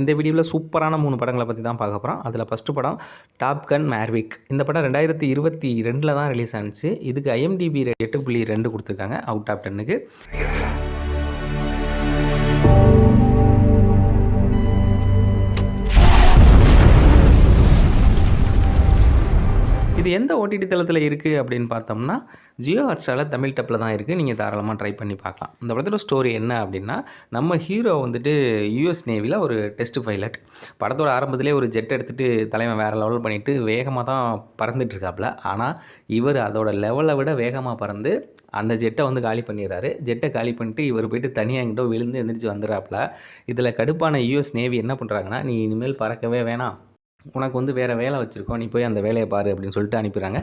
இந்த வீடியோவில் சூப்பரான மூணு படங்களை பற்றி தான் பார்க்க போகிறோம் அதில் ஃபஸ்ட்டு படம் டாப் கன் மேர்விக் இந்த படம் ரெண்டாயிரத்தி இருபத்தி ரெண்டில் தான் ரிலீஸ் ஆனிச்சு. இதுக்கு ஐஎம்டிபி எட்டு புள்ளி ரெண்டு கொடுத்துருக்காங்க அவுட் ஆஃப் டென்னுக்கு இது எந்த ஓடிடி தளத்தில் இருக்குது அப்படின்னு பார்த்தோம்னா ஜியோ ஹாட்ஸ்டாரில் தமிழ் டப்பில் தான் இருக்குது நீங்கள் தாராளமாக ட்ரை பண்ணி பார்க்கலாம். இந்த படத்தோட ஸ்டோரி என்ன அப்படின்னா நம்ம ஹீரோ வந்துட்டு யூஎஸ் நேவியில் ஒரு டெஸ்ட் பைலட் படத்தோட ஆரம்பத்திலே ஒரு ஜெட் எடுத்துகிட்டு தலைவன் வேறு லெவல் பண்ணிவிட்டு வேகமாக தான் பறந்துட்டு இருக்காப்புல ஆனால் இவர் அதோட லெவலை விட வேகமாக பறந்து அந்த ஜெட்டை வந்து காலி பண்ணிடுறாரு. ஜெட்டை காலி பண்ணிட்டு இவர் போயிட்டு தனியாக எங்கிட்ட விழுந்து எந்திரிச்சு வந்துடுறாப்புல இதில் கடுப்பான யூஎஸ் நேவி என்ன பண்ணுறாங்கன்னா நீ இனிமேல் பறக்கவே வேணாம். உனக்கு வந்து வேறு வேலை வச்சுருக்கோம். நீ போய் அந்த வேலையை பாரு அப்படின்னு சொல்லிட்டு அனுப்பிடுறாங்க.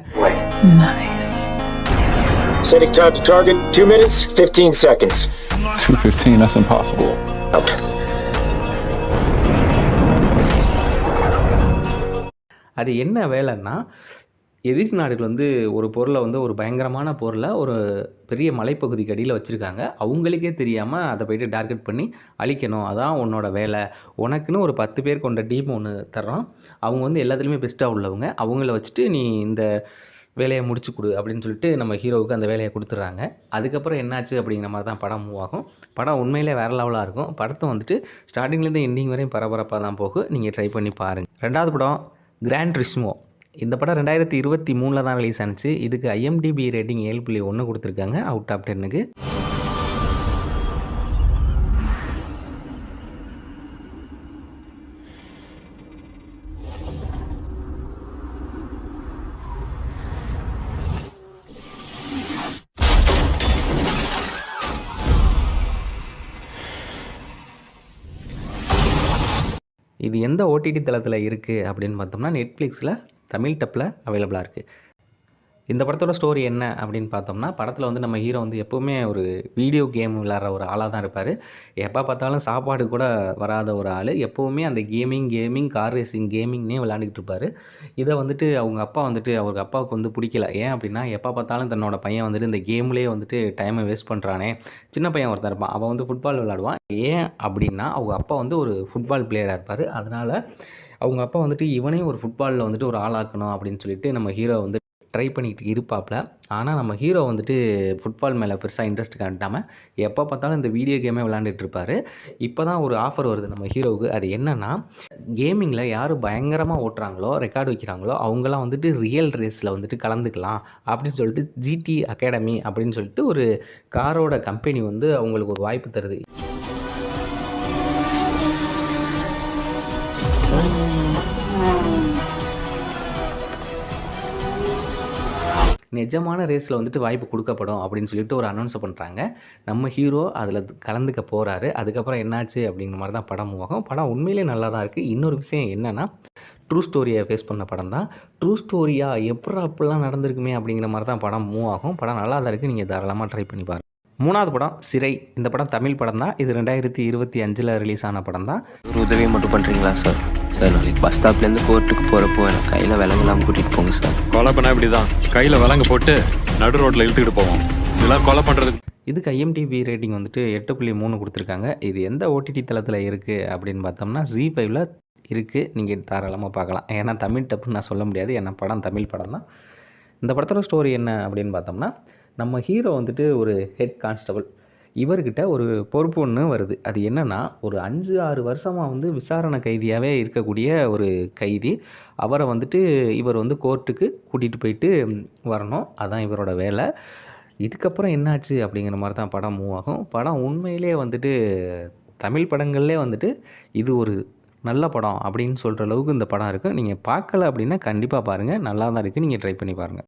Setting time to target. Two minutes, 15 seconds. 215, that's impossible. Out. அது என்ன வேலைன்னா எதிர் நாடுகள் வந்து ஒரு பொருளை வந்து ஒரு பயங்கரமான பொருளை ஒரு பெரிய மலைப்பகுதிக்கு அடியில் வச்சுருக்காங்க. அவங்களுக்கே தெரியாமல் அதை போய்ட்டு டார்கெட் பண்ணி அழிக்கணும். அதான் உன்னோட வேலை. உனக்குன்னு ஒரு பத்து பேர் கொண்ட டீம் ஒன்று தர்றோம். அவங்க வந்து எல்லாத்துலேயுமே பெஸ்ட்டாக உள்ளவங்க. அவங்கள வச்சுட்டு நீ இந்த வேலையை முடிச்சு கொடு அப்படின்னு சொல்லிட்டு நம்ம ஹீரோவுக்கு அந்த வேலையை கொடுத்துட்றாங்க. அதுக்கப்புறம் என்னாச்சு அப்படிங்கிற மாதிரி தான் படம் மூவ் ஆகும். படம் உண்மையிலே வேறு லெவலாக இருக்கும். படத்தை வந்துட்டு ஸ்டார்டிங்லேருந்து எண்டிங் வரையும் பரபரப்பாக தான் போகும். நீங்கள் ட்ரை பண்ணி பாருங்கள் ரெண்டாவது படம் கிராண்ட் ரிஸ்மோ இந்த படம் ரெண்டாயிரத்தி இருபத்தி மூணில் தான் ரிலீஸ் ஆனிச்சு. இதுக்கு ஐஎம்டிபி ரேட்டிங் ஏழு புள்ளி ஒன்று கொடுத்துருக்காங்க அவுட் ஆஃப் டென்னுக்கு இது எந்த ஓடிடி தளத்தில் இருக்குது அப்படின்னு பார்த்தோம்னா நெட்ஃப்ளிக்ஸில் தமிழ் டப்பில் அவைலபிளாக இருக்குது இந்த படத்தோட ஸ்டோரி என்ன அப்படின்னு பார்த்தோம்னா படத்தில் வந்து நம்ம ஹீரோ வந்து எப்போவுமே ஒரு வீடியோ கேம் விளாட்ற ஒரு ஆளாக தான் இருப்பார். எப்போ பார்த்தாலும் சாப்பாடு கூட வராத ஒரு ஆள். எப்போவுமே அந்த கேமிங் கேமிங் கார் ரேசிங் கேமிங்னே விளாண்டுக்கிட்டு இருப்பார். இதை வந்துட்டு அவங்க அப்பா வந்துட்டு அவங்க அப்பாவுக்கு வந்து பிடிக்கல. ஏன் அப்படின்னா எப்போ பார்த்தாலும் தன்னோட பையன் வந்துட்டு இந்த கேம்லேயே வந்துட்டு டைமை வேஸ்ட் பண்ணுறானே சின்ன பையன் ஒருத்தன் இருப்பான். அவன் வந்து ஃபுட்பால் விளாடுவான் ஏன் அப்படின்னா அவங்க அப்பா வந்து ஒரு ஃபுட்பால் பிளேயராக இருப்பார். அதனால் அவங்க அப்பா வந்துட்டு இவனையும் ஒரு ஃபுட்பாலில் வந்துட்டு ஒரு ஆளாக்கணும் அப்படின்னு சொல்லிட்டு நம்ம ஹீரோ வந்து ட்ரை பண்ணிக்கிட்டு இருப்பாப்ல. ஆனால் நம்ம ஹீரோ வந்துட்டு ஃபுட்பால் மேலே பெருசாக இன்ட்ரெஸ்ட் காட்டாமல் எப்போ பார்த்தாலும் இந்த வீடியோ கேமே விளாண்டுட்டு இருப்பார். இப்போ தான் ஒரு ஆஃபர் வருது நம்ம ஹீரோவுக்கு அது என்னென்னா கேமிங்கில் யார் பயங்கரமாக ஓட்டுறாங்களோ ரெக்கார்டு வைக்கிறாங்களோ அவங்களாம் வந்துட்டு ரியல் ரேஸில் வந்துட்டு கலந்துக்கலாம் அப்படின்னு சொல்லிட்டு ஜிடி அகாடமி அப்படின்னு சொல்லிட்டு ஒரு காரோட கம்பெனி வந்து அவங்களுக்கு ஒரு வாய்ப்பு தருது. நிஜமான ரேஸில் வந்துட்டு வாய்ப்பு கொடுக்கப்படும் அப்படின்னு சொல்லிட்டு ஒரு அனௌன்ஸ் பண்ணுறாங்க நம்ம ஹீரோ அதில் கலந்துக்க போகிறாரு அதுக்கப்புறம் என்னாச்சு அப்படிங்கிற மாதிரி தான் படம் மூவ் ஆகும். படம் உண்மையிலே நல்லா தான் இருக்குது இன்னொரு விஷயம் என்னென்னா ட்ரூ ஸ்டோரியை ஃபேஸ் பண்ண படம் தான். ட்ரூ ஸ்டோரியாக எப்படா அப்படிலாம் நடந்திருக்குமே அப்படிங்கிற மாதிரி தான் படம் மூவ் ஆகும். படம் நல்லா தான் இருக்குது நீங்கள் தாராளமாக ட்ரை பண்ணி பாருங்கள் மூணாவது படம் சிறை. இந்த படம் தமிழ் படம் தான். இது ரெண்டாயிரத்தி இருபத்தி அஞ்சில் ரிலீஸ் ஆன படம் தான். ஒரு உதவி மட்டும் பண்ணுறீங்களா சார் சார் நாளைக்கு பஸ் ஸ்டாப்லேருந்து கோர்ட்டுக்கு போகிறப்போ எனக்கு கையில் விலங்கெல்லாம் கூட்டிகிட்டு போங்க சார் கொலை பண்ணா இப்படிதான். கையில விலங்கு போட்டு நடு ரோட்ல இழுத்துக்கிட்டு போவோம். இதெல்லாம் கொலை பண்றதுக்கு இதுக்கு ஐஎம்டிபி ரேட்டிங் வந்துட்டு எட்டு புள்ளி மூணு கொடுத்துருக்காங்க. இது எந்த ஓடிடி தளத்தில் இருக்குது அப்படின்னு பார்த்தோம்னா ஜி ஃபைவ்ல இருக்குது நீங்கள் தாராளமாக பார்க்கலாம். ஏன்னா தமிழ் டப்புன்னு நான் சொல்ல முடியாது. ஏன்னா படம் தமிழ் படம் தான். இந்த படத்தோட ஸ்டோரி என்ன அப்படின்னு பார்த்தோம்னா நம்ம ஹீரோ வந்துட்டு ஒரு ஹெட் கான்ஸ்டபிள் இவர்கிட்ட ஒரு பொறுப்பு ஒன்று வருது. அது என்னென்னா ஒரு அஞ்சு ஆறு வருஷமாக வந்து விசாரணை கைதியாகவே இருக்கக்கூடிய ஒரு கைதி அவரை வந்துட்டு இவர் வந்து கோர்ட்டுக்கு கூட்டிகிட்டு போயிட்டு வரணும். அதான் இவரோட வேலை. இதுக்கப்புறம் என்னாச்சு அப்படிங்கிற மாதிரி தான் படம் மூவ் ஆகும். படம் உண்மையிலே வந்துட்டு தமிழ் படங்கள்லே வந்துட்டு இது ஒரு நல்ல படம் அப்படின்னு சொல்கிற அளவுக்கு இந்த படம் இருக்குது நீங்கள் பார்க்கல அப்படின்னா கண்டிப்பாக பாருங்கள் நல்லா தான் இருக்குது நீங்கள் ட்ரை பண்ணி பாருங்கள்